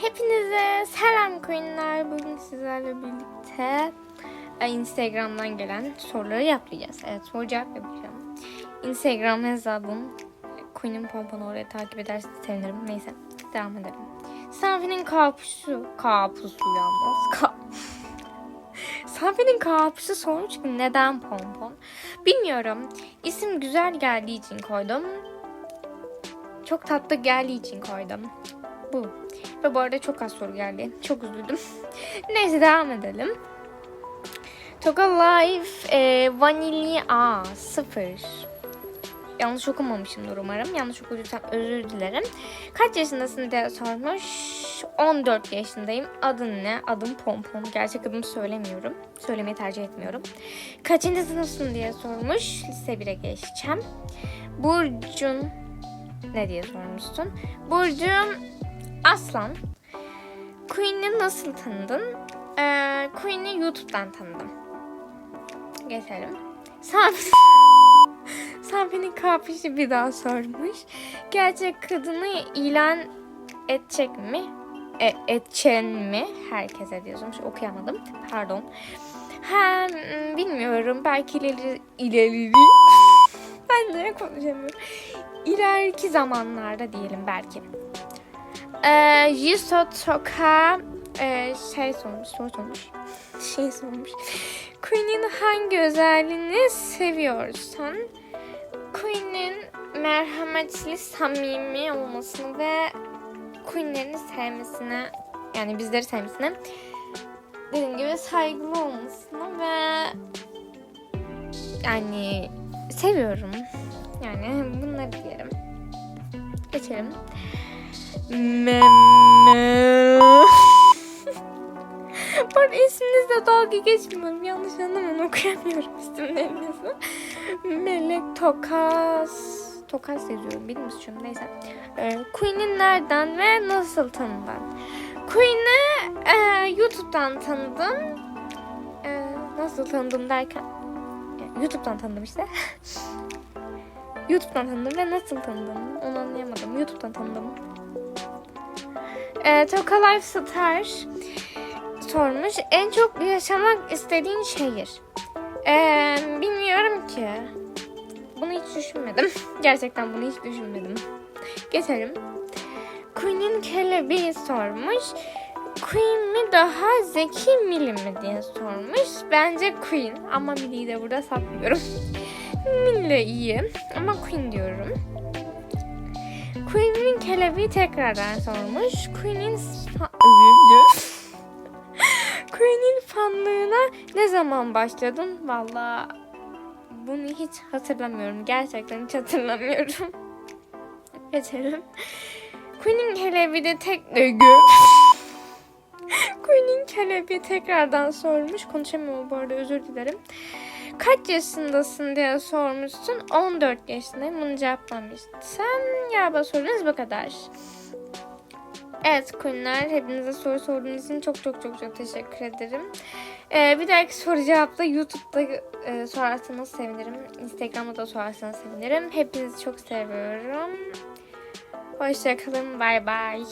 Hepinize selam Queen'ler. Bugün sizlerle birlikte e, Instagram'dan gelen soruları yapacağız. Evet soru cevap yapacağım. Instagram hesabım Queen'in pomponu oraya takip ederseniz sevinirim. Neyse devam edelim. Safi'nin kapusu. Kapusu yalnız. Ka Safi'nin kapusu sormuş ki neden pompon? Bilmiyorum. İsim güzel geldiği için koydum. Çok tatlı geldiği için koydum. Bu. Ve bu arada çok az soru geldi. Çok üzüldüm. Neyse devam edelim. Toka Life e, Vanilya 0. Yanlış okumamışımdır umarım. Yanlış okuduysam özür dilerim. Kaç yaşındasın diye sormuş. 14 yaşındayım. Adın ne? Adım Pompon. Gerçek adımı söylemiyorum. Söylemeyi tercih etmiyorum. Kaçıncı sınıfsın diye sormuş. Lise 1'e geçeceğim. Burcun ne diye sormuşsun. Burcum Aslan. Queen'i nasıl tanıdın? Ee, Queen'i YouTube'dan tanıdım. Geçelim. Safi... Safi'nin kapışı bir daha sormuş. Gerçek kadını ilan edecek mi? E, edeceksin mi? Herkese diyormuş. Okuyamadım. Pardon. Ha, hmm, bilmiyorum. Belki ileri... ileri... ben de konuşamıyorum. İleriki zamanlarda diyelim belki. Ee, Jiso Toka e, şey sormuş, soru sormuş. Şey sormuş. Queen'in hangi özelliğini seviyorsan? Queen'in merhametli, samimi olmasını ve Queen'lerini sevmesine, yani bizleri sevmesine, dediğim gibi saygılı olmasını ve yani seviyorum. Yani bunları diyelim. Geçelim. Meme. Arada isminizle dalga geçmiyorum. Yanlış anlamayın okuyamıyorum isimlerinizi. Melek Tokas. Tokas yazıyorum bilmişim neyse. Ee, Queen'i nereden ve nasıl tanıdın? Queen'i e, YouTube'dan tanıdım. E, nasıl tanıdım derken yani YouTube'dan tanıdım işte. YouTube'dan tanıdım ve nasıl tanıdım onu anlayamadım. YouTube'dan tanıdım. Ee, Toka Lifestar sormuş. En çok yaşamak istediğin şehir. Ee, bilmiyorum ki. Bunu hiç düşünmedim. Gerçekten bunu hiç düşünmedim. Geçelim. Queen'in kelebeği sormuş. Queen mi daha zeki Millie mi diye sormuş. Bence Queen ama Millie'yi de burada satmıyorum. Millie iyi ama Queen diyorum. Kelebeği tekrardan sormuş. Queen'in. Queen'in fanlığına ne zaman başladın? Valla bunu hiç hatırlamıyorum. Gerçekten hiç hatırlamıyorum. Geçelim. Queen'in kelebeği de tek... Queen'in kelebeği tekrardan sormuş. Konuşamıyorum bu arada özür dilerim. Kaç yaşındasın diye sormuşsun. 14 yaşındayım. Bunu cevaplamışsam galiba sorunuz bu kadar. Evet Queen'ler hepinize soru sorduğunuz için çok çok çok çok teşekkür ederim. Ee, bir dahaki soru cevapta YouTube'da e, sorarsanız sevinirim. Instagram'da da sorarsanız sevinirim. Hepinizi çok seviyorum. Hoşçakalın. Bay bay.